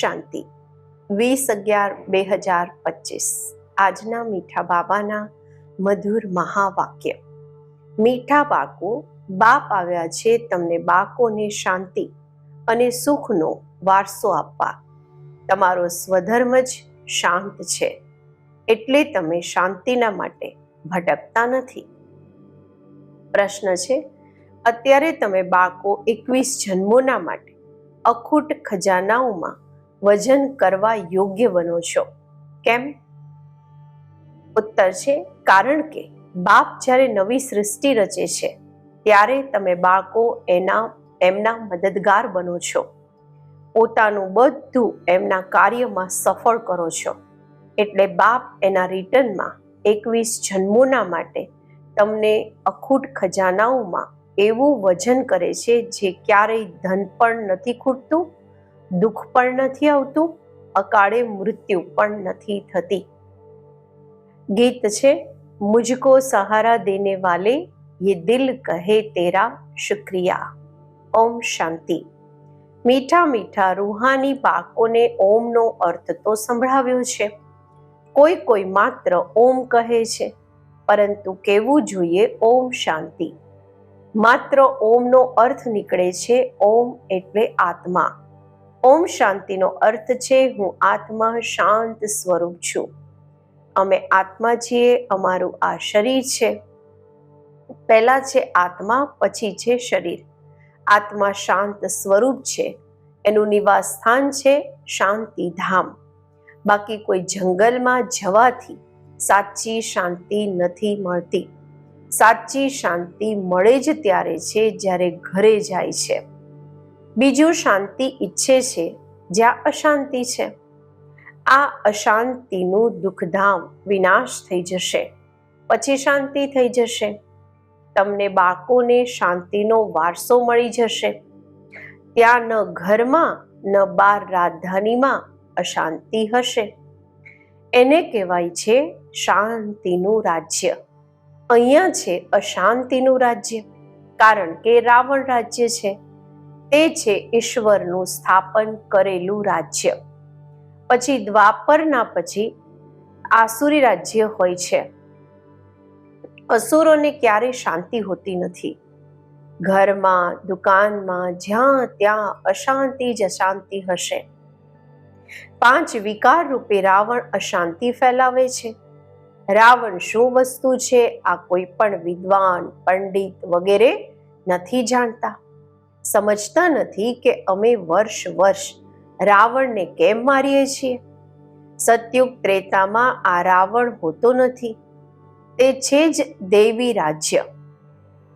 શાંતિ. વીસ અગિયાર બે હજાર પચીસ. આજના મીઠા બાબાના મધુર મહાવાક્ય. મીઠા બાળકો, બાપ આવ્યા છે તમને બાકોને શાંતિ અને સુખનો વારસો આપવા. તમારો સ્વધર્મ જ શાંત છે. એટલે તમે શાંતિના માટે ભટકતા નથી. પ્રશ્ન છે, અત્યારે તમે બાકો એકવીસ જન્મોના માટે અખૂટ ખજાનાઓમાં વજન કરવા યોગ્ય બનો છો. કેમ? ઉત્તર છે, કારણ કે બાપ જ્યારે નવી સૃષ્ટિ રચે છે, ત્યારે તમે બાળકો એના, એમના મદદગાર બનો છો. પોતાનું બધું એમના કાર્યમાં સફળ કરો છો. એટલે બાપ એના રિટર્નમાં એકવીસ જન્મોના માટે તમને અખૂટ ખજાનાઓમાં એવું વજન કરે છે, જે ક્યારેય ધન પણ નથી ખૂટતું દુઃખ પણ નથી આવતું, અકાળે મૃત્યુ પણ નથી થતી. ગીત છે, મુજકો સહારા દેને વાલે, યે દિલ કહે તેરા શુક્રિયા. ઓમ શાંતિ. મીઠા મીઠા રૂહાની પાકોને ઓમનો અર્થ તો સંભળાવ્યો છે. કોઈ કોઈ માત્ર ઓમ કહે છે, પરંતુ કેવું જોઈએ ઓમ શાંતિ. માત્ર ઓમનો અર્થ નીકળે છે ઓમ એટલે આત્મા. ઓમ શાંતિનો અર્થ છે, હું આત્મા શાંત સ્વરૂપ છું. અમે આત્મા છીએ, અમારું આ શરીર છે. પહેલા છે આત્મા, પછી છે શરીર. આત્મા શાંત સ્વરૂપ છે, એનું નિવાસ સ્થાન છે શાંતિધામ બાકી કોઈ જંગલમાં જવાથી સાચી શાંતિ નથી મળતી. સાચી શાંતિ મળે જ ત્યારે છે, જ્યારે ઘરે જાય છે. બીજું શાંતિ ઈચ્છે છે, જ્યાં અશાંતિ છે. આ અશાંતિનું દુઃખધામ વિનાશ થઈ જશે. પછી શાંતિ થઈ જશે. તમને બાળકોને શાંતિનો વારસો મળી જશે. ત્યાં ન ઘરમાં, ન બાર રાજધાનીમાં અશાંતિ હશે. એને કહેવાય છે શાંતિનું રાજ્ય. અહીંયા છે અશાંતિનું રાજ્ય, કારણ કે રાવણ રાજ્ય છે. તે છે ઈશ્વરનું સ્થાપન કરેલું રાજ્ય. પછી દ્વાપરના પછી આસુરી રાજ્ય હોય છે. અસુરોને ક્યારે શાંતિ હોતી નથી. ઘરમાં, દુકાનમાં જ્યાં ત્યાં અશાંતિ જ અશાંતિ હશે. પાંચ વિકાર રૂપે રાવણ અશાંતિ ફેલાવે છે. રાવણ શું વસ્તુ છે? આ કોઈ પણ વિદ્વાન, પંડિત વગેરે નથી જાણતા. સમજતા નથી કે અમે વર્ષ વર્ષ રાવણને કેમ મારીએ છીએ? સતયુગ ત્રેતામાં આ રાવણ હોતો નથી. તે છે જ દેવી રાજ્ય.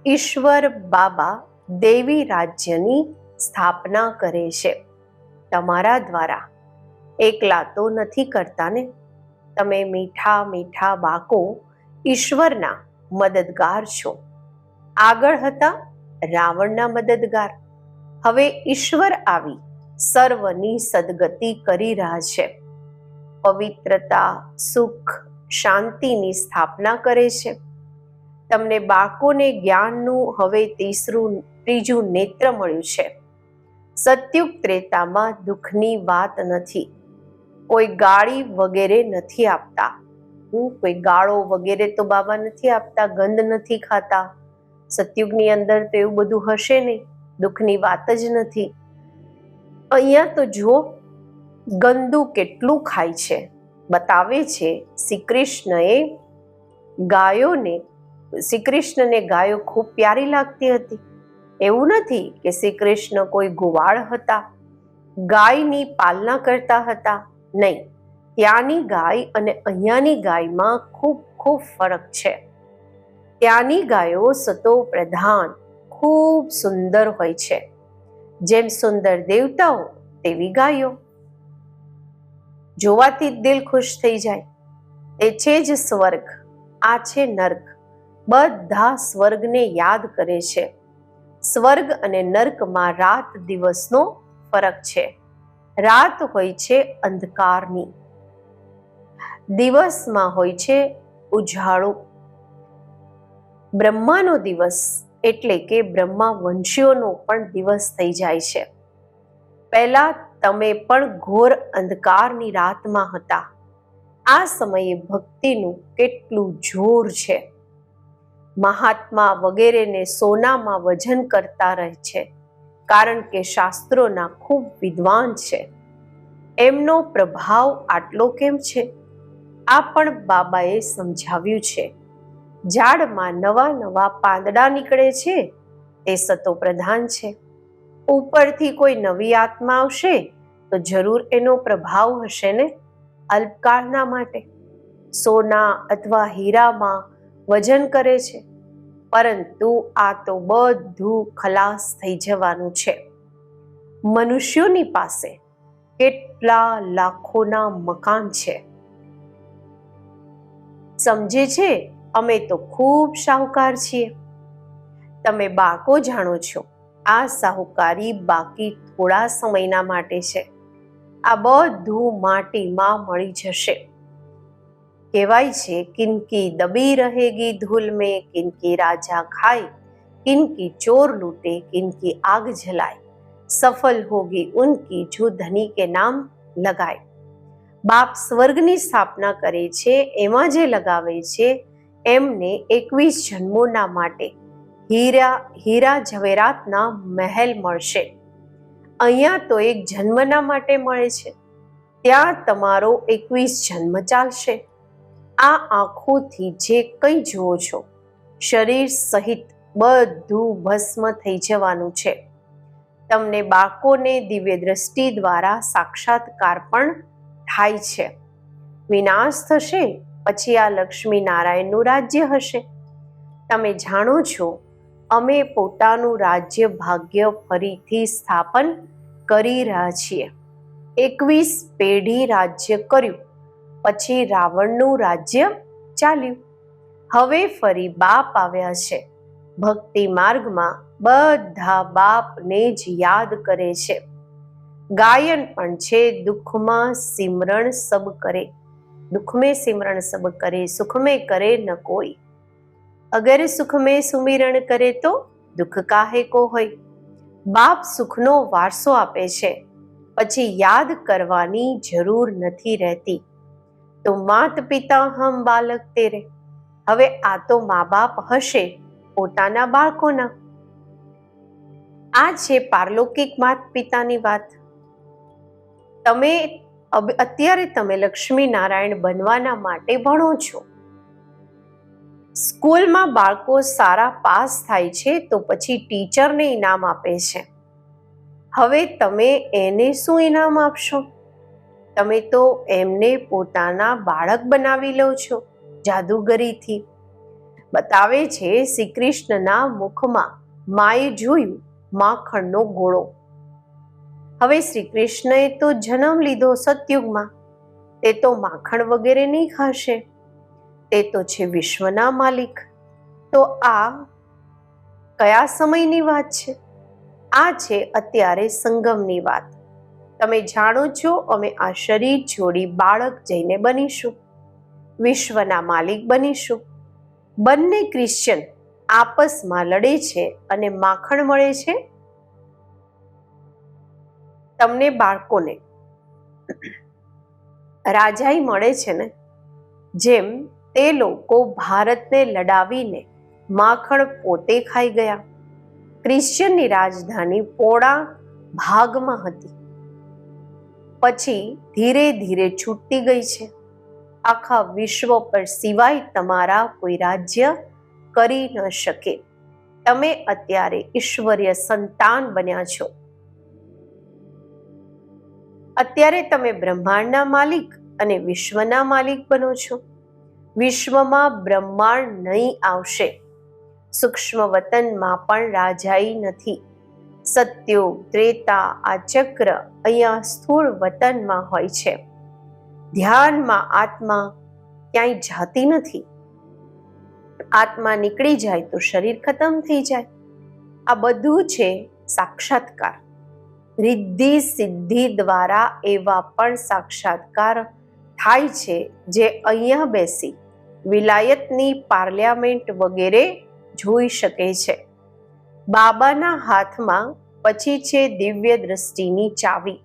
ઈશ્વર બાબા દેવી રાજ્યની સ્થાપના કરે છે. તમારા દ્વારા. એકલા તો નથી કરતા ને? તમે મીઠા મીઠા બાકો ઈશ્વરના મદદગાર છો. આગળ હતા રાવણના મદદગાર. હવે ઈશ્વર આવી સર્વની સદગતિ કરી રહ્યા છે. પવિત્રતા, સુખ, શાંતિની સ્થાપના કરે છે. તમને બાળકોને જ્ઞાનનું હવે તીસરું ત્રીજું નેત્ર મળ્યું છે. સત્યુગ ત્રેતામાં દુઃખની વાત નથી. કોઈ ગાળી વગેરે નથી આપતા. હું કોઈ ગાળો વગેરે તો બાબા નથી આપતા, ગંધ નથી ખાતા. સતયુગની અંદર તો એવું બધું હશે નહીં. દુઃખની વાત જ નથી. અહીંયા તો જુઓ, ગંદુ કેટલું ખાય છે. બતાવે છે શ્રી કૃષ્ણએ ગાયોને શ્રી કૃષ્ણને ગાયો ખૂબ પ્યારી લાગતી હતી. એવું નથી કે શ્રી કૃષ્ણ કોઈ ગોવાળ હતા, ગાયની પાલના કરતા હતા. નહીં, ત્યાંની ગાય અને અહીંયાની ગાયમાં ખૂબ ખૂબ ફરક છે. ત્યાંની ગાયો સતો પ્રધાન ખૂબ સુંદર હોય છે. જેમ સુંદર દેવતાઓ, તેવી ગાયો. જોવાથી દિલ ખુશ થઈ જાય. એ છે જ સ્વર્ગ, આ છે નર્ક. બધા સ્વર્ગને યાદ કરે છે. સ્વર્ગ અને નર્કમાં રાત દિવસનો ફરક છે. રાત હોય છે અંધકારની. દિવસમાં હોય છે ઉજાળો. બ્રહ્માનો દિવસ એટલે કે બ્રહ્મા વંશીઓનો પણ દિવસ થઈ જાય છે. પહેલા તમે પણ ઘોર અંધકારની રાતમાં હતા. આ સમયે ભક્તિનું કેટલું જોર છે. મહાત્મા વગેરેને સોનામાં વજન કરતા રહે છે, કારણ કે શાસ્ત્રોના ખૂબ વિદ્વાન છે. એમનો પ્રભાવ આટલો કેમ છે? આ પણ બાબાએ સમજાવ્યું છે. ઝાડમાં નવા નવા પાંદડા નીકળે છે. તે સતો પ્રધાન છે. ઉપરથી કોઈ નવી આત્મા આવશે તો જરૂર એનો પ્રભાવ હશે ને? અલ્પકાળના માટે. સોના અથવા હીરામાં વજન કરે છે. પરંતુ આ તો બધું ખલાસ થઈ જવાનું છે. મનુષ્યોની પાસે કેટલા લાખોના મકાન છે. સમજે છે અમે તો ખૂબ શાહુકાર છીએ. તમે બાળકો જાણો છો, આ સાહુકારી બાકી થોડા સમયના માટે છે. આ બધું માટીમાં મળી જશે. કહેવાય છે, કિનકી દબી રહેગી ધૂલ में કિનકી રાજા ખાય, કિનકી ચોર લૂટે, કિનકી આગ જલાય. સફલ હોગી ઉનકી જો ધની કે નામ લગાય. બાપ સ્વર્ગની સ્થાપના કરે છે, એમાં જે લગાવે છે એમને એકવીસ જન્મોના માટે હીરા હીરા ઝવેરાતના મહેલ મળશે. અહીંયા તો એક જન્મના માટે મળે છે. ત્યાં તમારો એકવીસ જન્મ ચાલશે. આ આંખોથી જે કંઈ જુઓ છો, શરીર સહિત બધું ભસ્મ થઈ જવાનું છે. તમને બાળકોને દિવ્ય દ્રષ્ટિ દ્વારા સાક્ષાત્કાર પણ થાય છે. વિનાશ થશે પછી આ લક્ષ્મી નારાયણનું રાજ્ય હશે. તમે જાણો છો, અમે પોતાનું રાજ્ય ભાગ્ય ફરીથી સ્થાપન કરી રહ્યા છીએ. એકવીસ પેઢી રાજ્ય કર્યું, પછી રાવણનું રાજ્ય ચાલ્યું. હવે ફરી બાપ આવ્યા છે. ભક્તિ માર્ગમાં બધા બાપને જ યાદ કરે છે. ગાયન પણ છે, દુઃખમાં સિમરણ સબ કરે. દુઃખ મેં સિમરણ સબ કરે સુખ મેં કરે ન કોઈ. અગર સુખ મેં સુમિરણ કરે તો દુઃખ કાહે કો હોય? બાપ સુખનો વારસો આપે છે, પછી યાદ કરવાની જરૂર નથી રહેતી. તો માત પિતા હમ બાલક તેરે, હવે આ તો મા બાપ હશે, પોતાના બાળકોના. આ છે પારલૌકિક માત પિતાની વાત. તમે અત્યારે તમે લક્ષ્મી નારાયણ બનવાના માટે ભણો છો. સ્કૂલમાં બાળકો સારા પાસ થાય છે તો પછી ટીચરને ઇનામ આપે છે. હવે તમે એને શું ઇનામ આપશો? તમે તો એમને પોતાના બાળક બનાવી લો છો, જાદુગરીથી. બતાવે છે શ્રી કૃષ્ણના મુખમાં માએ જોયું, માખણનો ગોળો. હવે શ્રી કૃષ્ણએ તો જન્મ લીધો સતયુગમાં. તે તો માખણ વગેરે નહીં ખાશે. તે તો છે વિશ્વના માલિક. તો આ કયા સમયની વાત છે? આ છે અત્યારે સંગમની વાત. તમે જાણો છો અમે આ શરીર છોડી બાળક જઈને બનીશું. વિશ્વના માલિક બનીશું. બંને ક્રિશ્ચન આપસમાં લડે છે અને માખણ મળે છે. તમને બાળકોને રાજાઈ મળે છે ને? જેમ તે લોકો ભારતને લડાવીને માખણ પોતે ખાઈ ગયા. ક્રિશ્ચિયનની રાજધાની પોળા ભાગમાં હતી. પછી ધીરે ધીરે છૂટતી ગઈ છે. આખા વિશ્વ પર સિવાય તમારા કોઈ રાજ્ય કરી ન શકે. તમે અત્યારે ઈશ્વરીય સંતાન બન્યા છો. અત્યારે તમે બ્રહ્માંડના માલિક અને વિશ્વના માલિક બનો છો. વિશ્વમાં બ્રહ્માંડ નહીં આવશે. સૂક્ષ્મ વતનમાં પણ રાજાઈ નથી. સત્યો, ત્રેતા, આ ચક્ર અહીંયા સ્થૂળ વતનમાં હોય છે. ધ્યાનમાં આત્મા ક્યાંય જાતી નથી. આત્મા નીકળી જાય તો શરીર ખતમ થઈ જાય. આ બધું છે સાક્ષાત્કાર. રિદ્ધિ સિદ્ધિ દ્વારા એવા પણ સાક્ષાત્કાર થાય છે જે અહીંયા બેસી વિલાયતની પાર્લિયામેન્ટ વગેરે જોઈ શકે છે. બાબાના હાથમાં પછી છે દિવ્ય દ્રષ્ટિની ચાવી.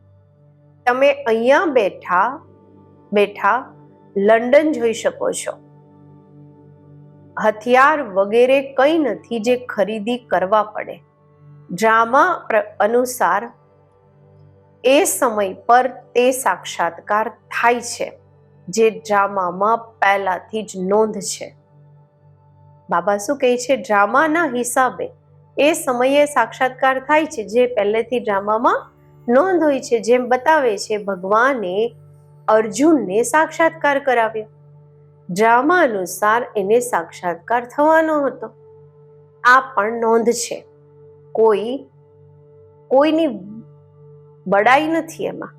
તમે અહીંયા બેઠા બેઠા લંડન જોઈ શકો છો. હથિયાર વગેરે કંઈ નથી જે ખરીદી કરવા પડે. ડ્રામા અનુસાર એ સમય પર તે સાક્ષાત્કાર થાય છે, જે ડ્રામામાં પહેલાથી જ નોંધ છે. બાબા શું કહે છે? ડ્રામાના હિસાબે એ સમયે સાક્ષાત્કાર થાય છે, જે પહેલેથી ડ્રામામાં નોંધ હોય છે, જેમ બતાવે છે, ભગવાને અર્જુનને સાક્ષાત્કાર કરાવ્યો. ડ્રામા અનુસાર એને સાક્ષાત્કાર થવાનો હતો. આ પણ નોંધ છે. કોઈ, કોઈની બડાઈ નથી એમાં.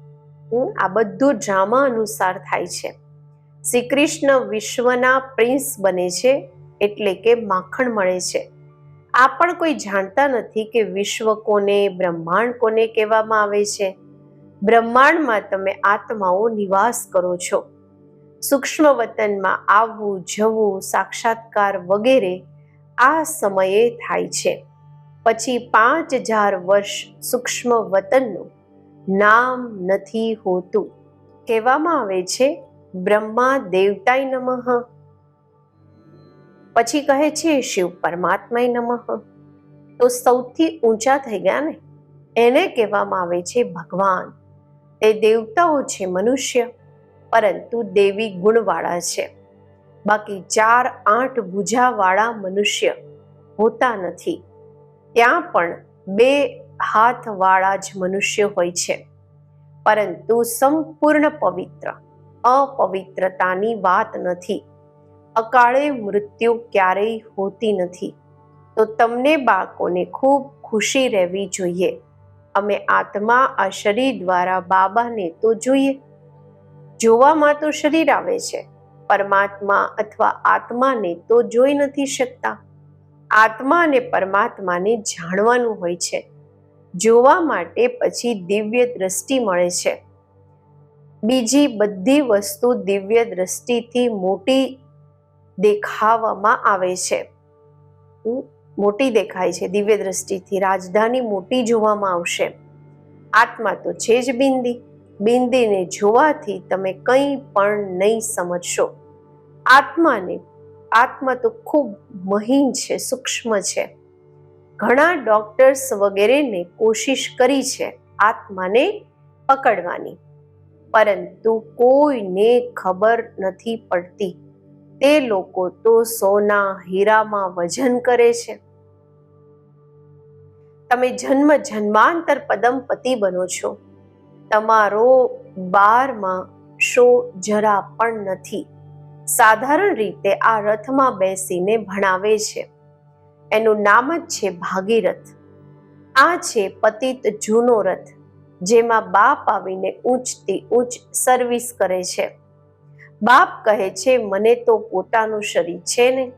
હું આ બધું ડ્રામા અનુસાર થાય છે. શ્રી કૃષ્ણ વિશ્વના પ્રિન્સ બને છે, એટલે કે માખણ મળે છે. આ પણ કોઈ જાણતા નથી કે વિશ્વ કોને, બ્રહ્માંડ કોને કહેવામાં આવે છે. બ્રહ્માંડમાં તમે આત્માઓ નિવાસ કરો છો. સૂક્ષ્મ વતનમાં આવવું, જવું, સાક્ષાત્કાર વગેરે આ સમયે થાય છે. પછી પાંચ હજાર વર્ષ સૂક્ષ્મ વતનનું નામ નથી હોતું. કહેવામાં આવે છે, બ્રહ્મા દેવતાય નમઃ. પછી કહે છે, શિવ પરમાત્માય નમઃ. તો સૌથી ઊંચા થઈ ગયા ને? એને કહેવામાં આવે છે, ભગવાન. તે દેવતાઓ છે, મનુષ્ય. પરંતુ દેવી ગુણવાળા છે. બાકી ચાર આઠ ભુજાવાળા મનુષ્ય હોતા નથી. ત્યાં પણ બે હાથવાળા જ મનુષ્ય હોય છે. પરંતુ સંપૂર્ણ પવિત્ર, અપવિત્રતાની વાત નથી. અકાળે મૃત્યુ ક્યારેય હોતી નથી. તો તમને બાળકોને ખૂબ ખુશી રહેવી જોઈએ. અમે આત્મા આ શરીર દ્વારા બાબાને તો જોઈએ. જોવામાં તો શરીર આવે છે. પરમાત્મા અથવા આત્માને તો જોઈ નથી શકતા. આત્મા અને પરમાત્માને જાણવાનું હોય છે. જોવા માટે પછી દિવ્ય દ્રષ્ટિ મળે છે. બીજી બધી વસ્તુ દિવ્ય દ્રષ્ટિથી મોટી દેખાવામાં આવે છે. મોટી દેખાય છે દિવ્ય દ્રષ્ટિથી. રાજધાની મોટી જોવામાં આવશે. આત્મા તો છે જ બિંદી. બિંદીને જોવાથી તમે કંઈ પણ નહીં સમજશો. આત્માને, આત્મા તો ખૂબ મહીન છે, સૂક્ષ્મ છે. ઘણા ડોક્ટર્સ વગેરેને કોશિશ કરી છે આત્માને પકડવાની. પરંતુ કોઈને ખબર નથી પડતી. તે લોકો તો સોના હીરામાં વજન કરે છે. તમે જન્મ જન્માંતર પદમપતિ બનો છો. તમારો બારમાં શો જરા પણ નથી. સાધારણ રીતે આ રથમાં બેસીને ભણાવે છે. એનું નામ જ છે ભાગીરથ. આ છે પતિત જૂનો રથ, જેમાં બાપ આવીને ઊંચથી ઊંચ સર્વિસ કરે છે. બાપ કહે છે, મને તો પોતાનું શરીર છે ને.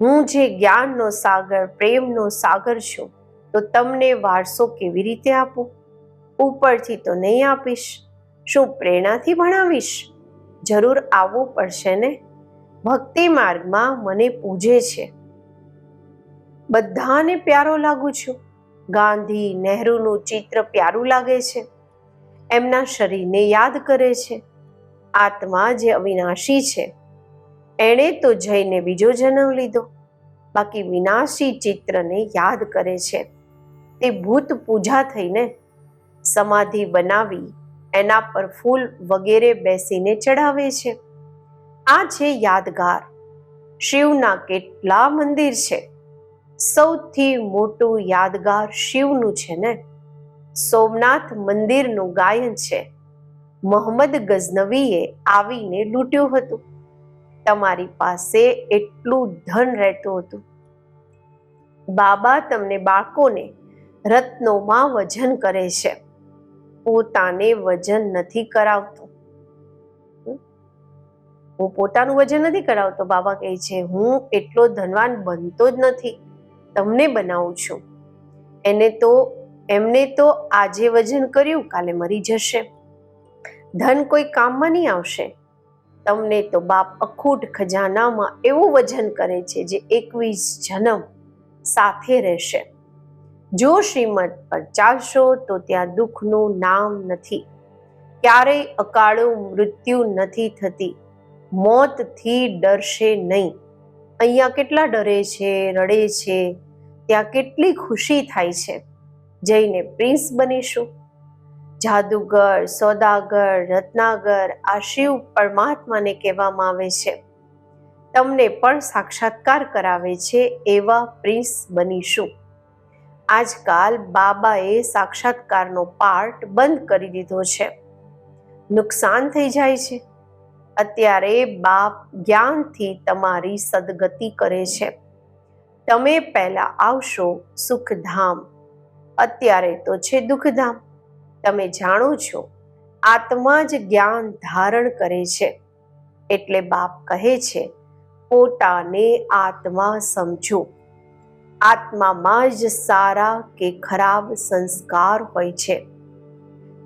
હું જે જ્ઞાનનો સાગર, પ્રેમનો સાગર છું, તો તમને વારસો કેવી રીતે આપું? ઉપરથી તો નહીં આપીશ. શું પ્રેરણાથી ભણાવીશ? જરૂર આવવું પડશે ને. ભક્તિ માર્ગમાં મને પૂજે છે. બધાને પ્યારો લાગુ છું. ગાંધી નહેરુનું ચિત્ર પ્યારું લાગે છે. એમના શરીરને યાદ કરે છે. આત્મા જે અવિનાશી છે. એણે તો જઈને બીજો જન્મ લીધો. બાકી વિનાશી ચિત્રને યાદ કરે છે. તે ભૂત પૂજા થઈને સમાધિ બનાવી એના પર ફૂલ વગેરે બેસીને ચડાવે છે. આ છે યાદગાર, શિવના કેટલા મંદિર છે, સૌથી મોટું યાદગાર શિવનું છે ને? સોમનાથ મંદિરનું ગાયન છે, મોહમ્મદ ગઝનવીએ આવીને લૂંટ્યું હતું. તમારી પાસે એટલું ધન રહેતું હતું. બાબા તમને બાળકોને રત્નોમાં વજન કરે છે. પોતાને વજન નથી કરાવતો? હું પોતાનું વજન નથી કરાવતો, બાબા કહે છે, હું એટલો ધનવાન બનતો જ નથી. તમને બનાવું છું. એને તો, એમને તો આજે વજન કર્યું, કાલે મરી જશે. ધન કોઈ કામમાં નહીં આવશે. તમને તો બાપ અખૂટ ખજાનામાં એવું વજન કરે છે જે એકવીસ જન્મ સાથે રહેશે. જો શ્રીમદ પર ચાલશો તો ત્યાં દુઃખનું નામ નથી. ક્યારેય અકાળું મૃત્યુ નથી થતી. મોતથી ડરશે નહીં. અહીંયા કેટલા ડરે છે, રડે છે, ત્યાં કેટલી ખુશી થાય છે. જઈને પ્રિન્સ બનીશું. જાદુગર, સોદાગર, રત્નાગર આ શિવ પરમાત્માને કહેવામાં આવે છે. તમને પણ સાક્ષાત્કાર કરાવે છે એવા પ્રિન્સ બનીશું. આજકાલ બાબાએ સાક્ષાત્કારનો પાર્ટ બંધ કરી દીધો છે. નુકસાન થઈ જાય છે. અત્યારે બાપ જ્ઞાનથી તમારી સદગતિ કરે છે. તમે પહેલા આવશો સુખધામ. અત્યારે તો છે દુઃખધામ. તમે જાણો છો, આત્મા જ જ્ઞાન ધારણ કરે છે. એટલે બાપ કહે છે, પોતાને આત્મા સમજો. આત્મામાં જ સારા કે ખરાબ સંસ્કાર હોય છે.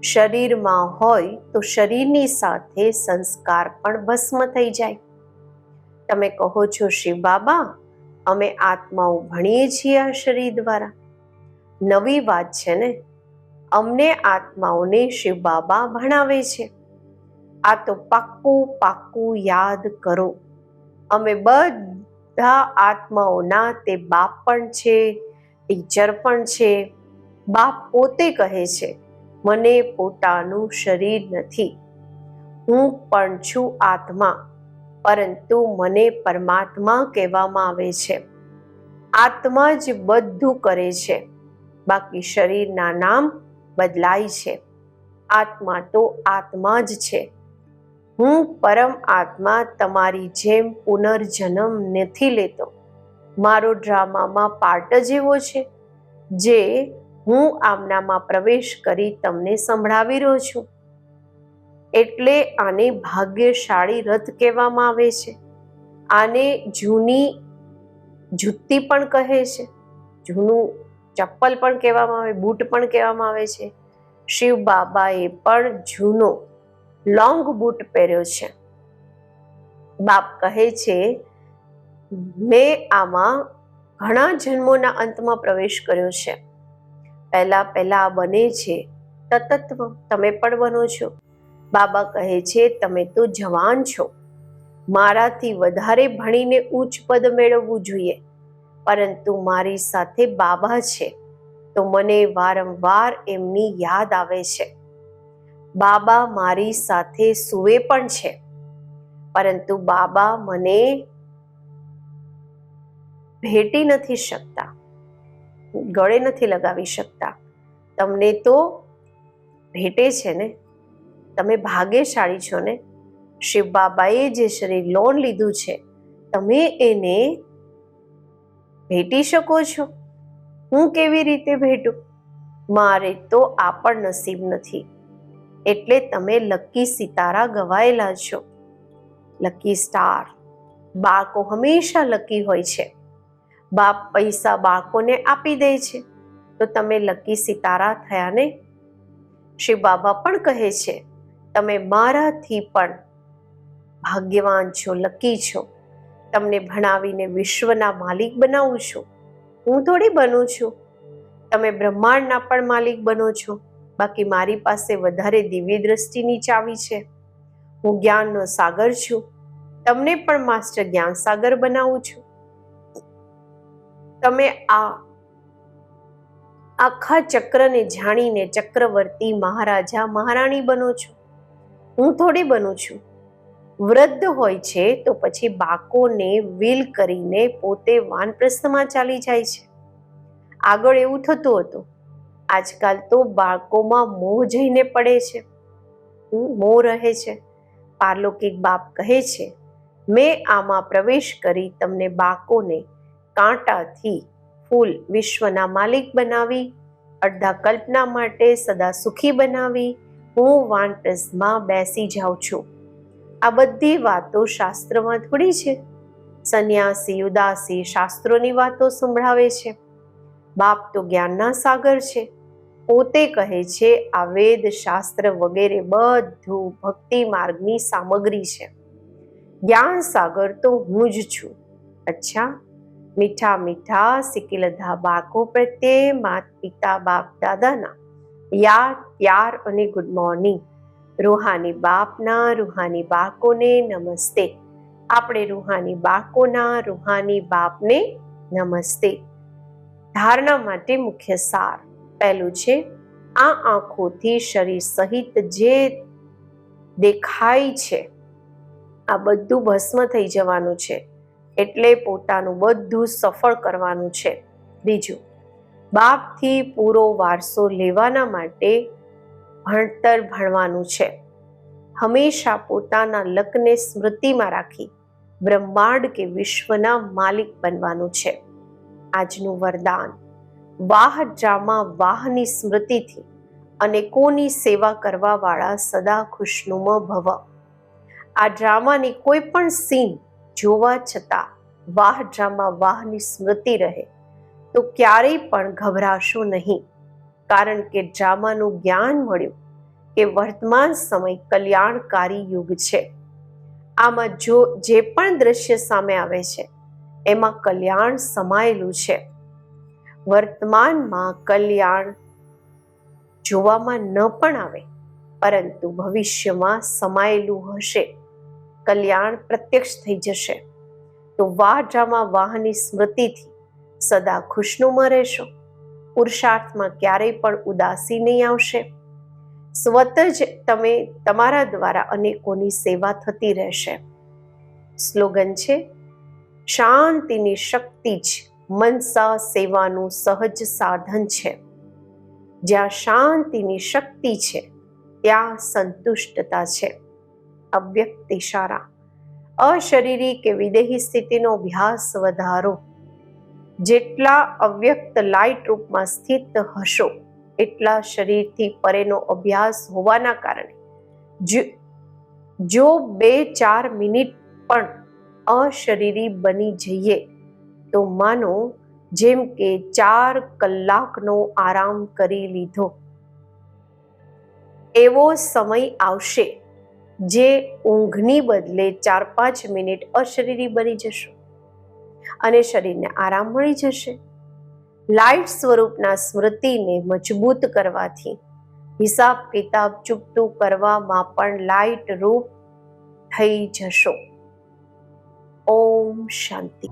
શરીરમાં હોય તો શરીરની સાથે સંસ્કાર પણ ભસ્મ થઈ જાય. તમે કહો છો, શિવ બાબા, અમે આત્માઓ ભણીએ છીએ આ શરીર દ્વારા. નવી વાત છે ને, અમને આત્માઓને શિવ બાબા ભણાવે છે. આ તો પાક્કું પાક્કું યાદ કરો. અમે બધા આત્માઓના તે બાપ પણ છે, ટીચર પણ છે. બાપ પોતે કહે છે મને પોતાનું શરીર નથી. હું પણ છું આત્મા, પરંતુ મને પરમાત્મા કહેવામાં આવે છે. આત્મા જ બધું કરે છે. બાકી શરીરના નામ બદલાય છે. આત્મા તો આત્મા જ છે. હું પરમ આત્મા તમારી જેમ પુનર્જન્મ નથી લેતો. મારો ડ્રામામાં પાર્ટ જ એવો છે, જે હું આમનામાં પ્રવેશ કરી તમને સંભળાવી રહ્યો છું. એટલે આને ભાગ્યશાળી રથ કહેવામાં આવે છે. આને જૂની જુત્તી પણ કહે છે. જૂનું ચપ્પલ પણ કહેવામાં આવે, બૂટ પણ કહેવામાં આવે છે. શિવ બાબાએ પણ જૂનો લોંગ બૂટ પહેર્યો છે. બાપ કહે છે, મેં આમાં ઘણા જન્મોના અંતમાં પ્રવેશ કર્યો છે. પહેલા પહેલા આ બને છે. તતત્વ તમે પણ બનો છો. બાબા કહે છે, તમે તો જવાન છો. મારાથી વધારે ભણીને ઉચ્ચ પદ મેળવવું જોઈએ. પરંતુ મારી સાથે બાબા છે. તો મને વારંવાર એમની યાદ આવે છે. બાબા મારી સાથે સુવે પણ છે. પરંતુ બાબા મને ભેટી નથી શકતા. ગળે નથી લગાવી શકતા. તમને તો ભેટે છે ને? તમે ભાગ્યશાળી છો ને? શિવ બાબાએ જે શરીર લોન લીધું છે, તમે એને ભેટી શકો છો? હું કેવી રીતે ભેટું? મારે તો આ પણ નસીબ નથી. એટલે તમે લકી સિતારા ગવાયેલા છો. Lucky star. બાળકો હંમેશા લકી હોય છે. બાપ પૈસા બાળકોને આપી દે છે. તો તમે લકી સિતારા થયા ને શ્રી બાબા પણ કહે છે, તમે મારાથી પણ ભાગ્યવાન છો, લકી છો. તમને ભણાવીને વિશ્વના માલિક બનાવું છું. હું થોડી બનું છું. તમે બ્રહ્માંડના પણ માલિક બનો છો. બાકી મારી પાસે વધારે દિવ્ય દ્રષ્ટિની ચાવી છે. હું જ્ઞાનનો સાગર છું. તમને પણ માસ્ટર જ્ઞાન સાગર બનાવું છું. તમે આ આખા ચક્રને જાણીને ચક્રવર્તી મહારાજા, મહારાણી બનો છો. હું થોડી બનું છું. વૃદ્ધ હોય છે તો પછી બાકોને વિલ કરીને પોતે વાનપ્રસ્થમાં ચાલી જાય છે. આગળ એવું થતું હતું. આજકાલ તો બાળકોમાં મોહ જઈને પડે છે. મોહ રહે છે. પારલૌકિક બાપ કહે છે, મેં આમાં પ્રવેશ કરી તમને બાળકોને કાંટાથી ફૂલ વિશ્વના માલિક બનાવી, અડધા કલ્પના માટે સદા સુખી બનાવી, હું વાનપ્રસ્થમાં બેસી જાઉં છું. આ બધી વાતો શાસ્ત્રમાં થોડી છે. સંન્યાસી, ઉદાસી શાસ્ત્રોની વાતો સંભળાવે છે. બાપ તો જ્ઞાનના સાગર છે. પોતે કહે છે, આ વેદ શાસ્ત્ર વગેરે બધું ભક્તિ માર્ગની સામગ્રી છે. જ્ઞાન સાગર તો હું જ છું. અચ્છા મીઠા મીઠા સિકિલધા બાળકો પ્રત્યે માત પિતા, બાપ, દાદાના. યાદ પ્યાર અને ગુડ મોર્નિંગ રૂહાની બાપના, રૂહાની બાળકોને નમસ્તે. આપણે રૂહાની બાળકોના, રૂહાની બાપને નમસ્તે. ધારણા માટે મુખ્ય સાર પહેલું છે, આ આંખોથી શરીર સહિત જે દેખાય છે, આ બધું ભસ્મ થઈ જવાનું છે. એટલે પોતાનું બધું સફળ કરવાનું છે. બીજું, બાપથી પૂરો વારસો લેવાના માટે ભણતર ભણવાનું છે. હંમેશા પોતાના લકને સ્મૃતિમાં રાખી બ્રહ્માંડ કે વિશ્વના માલિક બનવાનું છે. આજનું વરદાન વાહ ડ્રામા વાહની સ્મૃતિથી અનેકોની સેવા કરવા વાળા સદા ખુશનુમ ભવ. આ ડ્રામાની કોઈ પણ સીન જોવા છતાં વાહ ડ્રામા વાહની સ્મૃતિ રહે, તો ક્યારેય પણ ગભરાશો નહીં. કારણ કે ડ્રામાનું જ્ઞાન મળ્યું કે વર્તમાન સમય કલ્યાણકારી યુગ છે. આમાં જો જે પણ દ્રશ્ય સામે આવે છે, એમાં કલ્યાણ સમાયેલું છે. વર્તમાનમાં કલ્યાણ જોવામાં ન પણ આવે, પરંતુ ભવિષ્યમાં સમાયેલું હશે. કલ્યાણ પ્રત્યક્ષ થઈ જશે. તો વાહ ડ્રામા વાહની સ્મૃતિથી સદા ખુશનુમાં રહેશો. પુરુષાર્થમાં ક્યારેય પણ ઉદાસી નહીં આવશે. સ્વત જ તમે તમારા દ્વારા અનેકોની સેવા થતી રહેશે. સ્લોગન છે, શાંતિની શક્તિ જ મનસા સેવાનું સહજ સાધન છે. જ્યાં શાંતિની શક્તિ છે, ત્યાં સંતુષ્ટતા છે. અવ્યક્ત ઇશારા અશરીરી કે વિદેહી સ્થિતિનો અભ્યાસ વધારો. જેટલા અવ્યક્ત લાઇટ રૂપમાં સ્થિત હશો, એટલા શરીરથી પરેનો અભ્યાસ હોવાના કારણે. જો- બે ચાર મિનિટ પણ અશરીરી બની જઈએ, તો માનો જેમ કે ચાર કલાકનો આરામ કરી લીધો. એવો સમય આવશે. જે ઊંઘની બદલે ચાર પાંચ મિનિટ અશરીરી બની જશો. અને શરીરને આરામ મળી જશે. લાઈટ સ્વરૂપના સ્મૃતિને મજબૂત કરવાથી, હિસાબ કિતાબ ચૂકતું કરવામાં પણ લાઈટ રૂપ થઈ જશો. ઓમ શાંતિ.